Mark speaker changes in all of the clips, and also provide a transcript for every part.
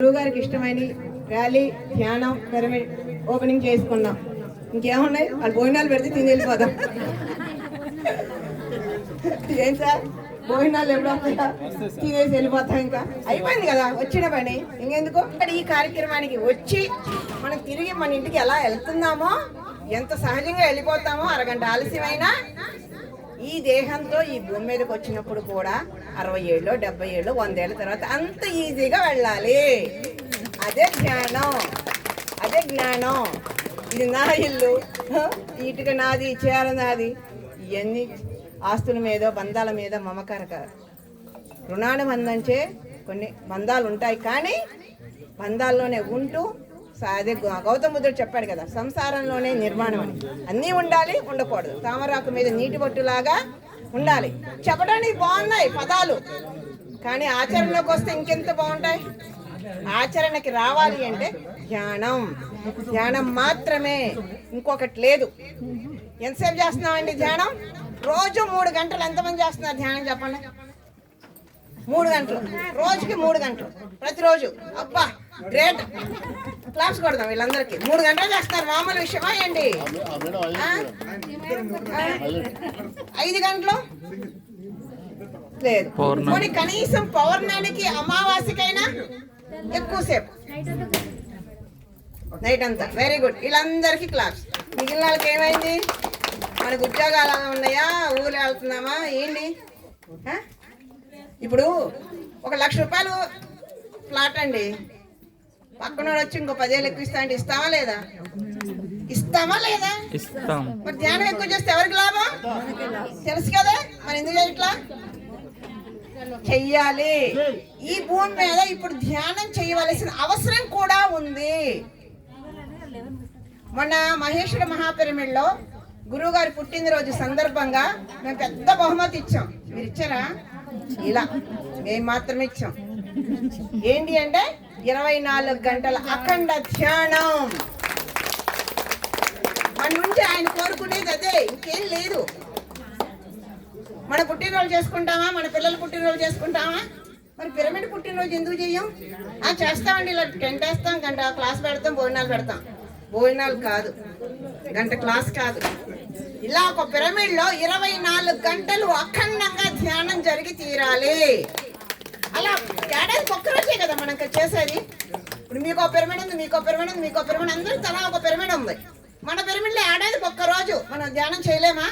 Speaker 1: గురువు గారికి ఇష్టమైన ర్యాలీ ధ్యానం పిరమిడ్ ఓపెనింగ్ చేసుకున్నాం. ఇంకేమున్నాయి? వాళ్ళు భోజనాలు పెడితే తిని వెళ్ళిపోదాం. ఏం సార్? భోజనాలు ఎప్పుడు వస్తాయా? తినేసి వెళ్ళిపోతాం ఇంకా. అయిపోయింది కదా? వచ్చిన పని. ఇంకెందుకు? ఇక్కడ ఈ కార్యక్రమానికి వచ్చి మనం తిరిగి మన ఇంటికి ఎలా వెళ్తున్నామో ఎంత సహజంగా వెళ్ళిపోతామో అరగంట ఆలస్యమైనా ఈ దేహంతో ఈ భూమి మీదకి వచ్చినప్పుడు కూడా అరవై ఏళ్ళు డెబ్బై ఏళ్ళు వందేళ్ళ తర్వాత అంత ఈజీగా వెళ్ళాలి. అదే జ్ఞానం. అదే జ్ఞానం. ఇది నా ఇల్లు. ఇటుక నాది చీర నాది. ఇవన్నీ ఆస్తుల మీద బంధాల మీద మమకార కాదు రుణానుబంధంచే కొన్ని బంధాలు ఉంటాయి. కానీ బంధాల్లోనే ఉంటూ అదే గౌ- గౌతమ బుద్ధుడు చెప్పాడు కదా సంసారంలోనే నిర్మాణం అని. అన్నీ ఉండాలి ఉండకూడదు. తామరాకు మీద నీటి బొట్టులాగా ఉండాలి. చెప్పడానికి బాగున్నాయి పదాలు కానీ ఆచరణలోకి వస్తే ఇంకెంత బాగుంటాయి? ఆచరణకి రావాలి అంటే ధ్యానం ధ్యానం మాత్రమే ఇంకొకటి లేదు. ఎంతసేపు చేస్తున్నామండి ధ్యానం? రోజు మూడు గంటలు ఎంతమంది చేస్తున్నారు ధ్యానం చెప్పండి? మూడు గంటలు. రోజుకి మూడు గంటలు. ప్రతిరోజు. అబ్బా! గ్రేట్ క్లాస్ కొడదాం వీళ్ళందరికీ. మూడు గంటలు చేస్తారు. మామూలు విషయమా ఏంటి? ఐదు గంటలు? లేదు. పోనీ కనీసం పౌర్ణానికి అమావాస్యకైనా ఎక్కువసేపు నైట్ అంతా. వెరీ గుడ్ వీళ్ళందరికీ క్లాస్ మిగిలిన వాళ్ళకి ఏమైంది? మనకు ఉద్యోగాలు ఉన్నాయా? ఊరు వెళ్తున్నామా? ఏంటి? ఇప్పుడు ఒక లక్ష రూపాయలు ఫ్లాట్ అండి. పక్కన వచ్చి ఇంకో పదేళ్ళు ఎక్కువ ఇస్తా అంటే ఇస్తామా లేదా? ఇస్తామా లేదా?
Speaker 2: ఇస్తాం.
Speaker 1: మరి ధ్యానం ఎక్కువ చేస్తే ఎవరికి లాభం? తెలుసు కదా? మరి ఎందుకు చేయట్లా చెయ్యాలి. ఈ భూమి మీద ఇప్పుడు ధ్యానం చేయవలసిన అవసరం కూడా ఉంది. మొన్న మహేశ్వర మహాపిరమిడ్లో గురువు గారి పుట్టినరోజు సందర్భంగా మేము పెద్ద బహుమతి ఇచ్చాం. మీరు ఇచ్చారా? ఇలా. మేము మాత్రం ఇచ్చాం. ఏంటి అంటే ఇరవై నాలుగు గంటల అఖండ ధ్యానం. మన నుంచి ఆయన కోరుకునేది అదే ఇంకేం లేదు. మన పుట్టినరోజు చేసుకుంటామా? మన పిల్లల పుట్టినరోజు చేసుకుంటామా? మరి పిరమిడ్ పుట్టినరోజు ఎందుకు చేయం? ఆ చేస్తామండి ఇలా టెంట్ వేస్తాం గంట క్లాస్ పెడతాం భోజనాలు పెడతాం. భోజనాలు కాదు గంట క్లాస్ కాదు. ఇలా ఒక పిరమిడ్లో ఇరవై నాలుగు గంటలు అఖండంగా ధ్యానం జరిగి తీరాలి. అలా ఏడాది ఒక్కరోజే కదా మనం ఇక్కడ చేసేది. ఇప్పుడు మీకు ఒక పిరమిడ్ ఉంది మీకో పిరమిడ్ ఉంది మీకో పిరమిడ్ అందరూ తలా ఒక పిరమిడ్ ఉంది. మన పిరమిడ్లో ఏడాది ఒక్క రోజు మనం ధ్యానం చేయలేమా?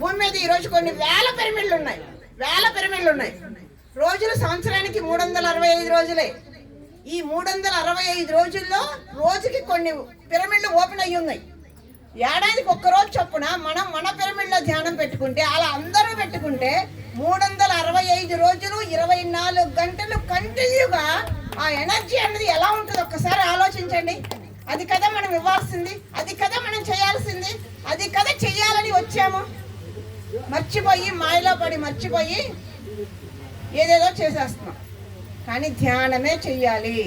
Speaker 1: భూమి మీద ఈ రోజు కొన్ని వేల పిరమిడ్లు ఉన్నాయి. వేల పిరమిడ్లు ఉన్నాయి. రోజులు సంవత్సరానికి మూడు వందల అరవై ఐదు రోజులే. ఈ మూడు వందల అరవై ఐదు రోజుల్లో రోజుకి కొన్ని పిరమిడ్లు ఓపెన్ అయ్యి ఉన్నాయి. ఏడాదికి ఒక్క రోజు చొప్పున మనం మన పిరమిడ్లో ధ్యానం పెట్టుకుంటే అలా అందరూ పెట్టుకుంటే మూడు వందల అరవై ఐదు రోజులు ఇరవై నాలుగు గంటలు కంటిన్యూగా ఆ ఎనర్జీ అనేది ఎలా ఉంటుంది ఒక్కసారి ఆలోచించండి. అది కదా మనం ఇవ్వాల్సింది అది కదా మనం చేయాల్సింది అది కదా చెయ్యాలని వచ్చాము. మర్చిపోయి మాయలో పడి మర్చిపోయి ఏదేదో చేసేస్తున్నాం. కానీ ధ్యానమే చెయ్యాలి.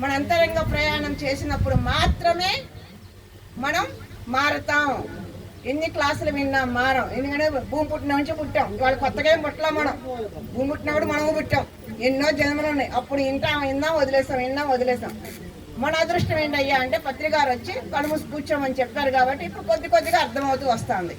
Speaker 1: మన అంతరంగ ప్రయాణం చేసినప్పుడు మాత్రమే మనం మారుతాం. ఎన్ని క్లాసులు విన్నాం మారం. ఎందుకంటే భూమి పుట్టిన నుంచి పుట్టాం. ఇవాళ కొత్తగా ఏం పుట్టలేం మనం? భూమి పుట్టినప్పుడు మనము పుట్టాం. ఎన్నో జన్మలు ఉన్నాయి. అప్పుడు వింటాం విన్నాం వదిలేసాం విన్నాం వదిలేసాం. మన అదృష్టం ఏంటయ్యా అంటే పత్రికారు వచ్చి కడుము కూర్చోమని చెప్పారు కాబట్టి ఇప్పుడు కొద్ది కొద్దిగా అర్థమవుతూ వస్తుంది.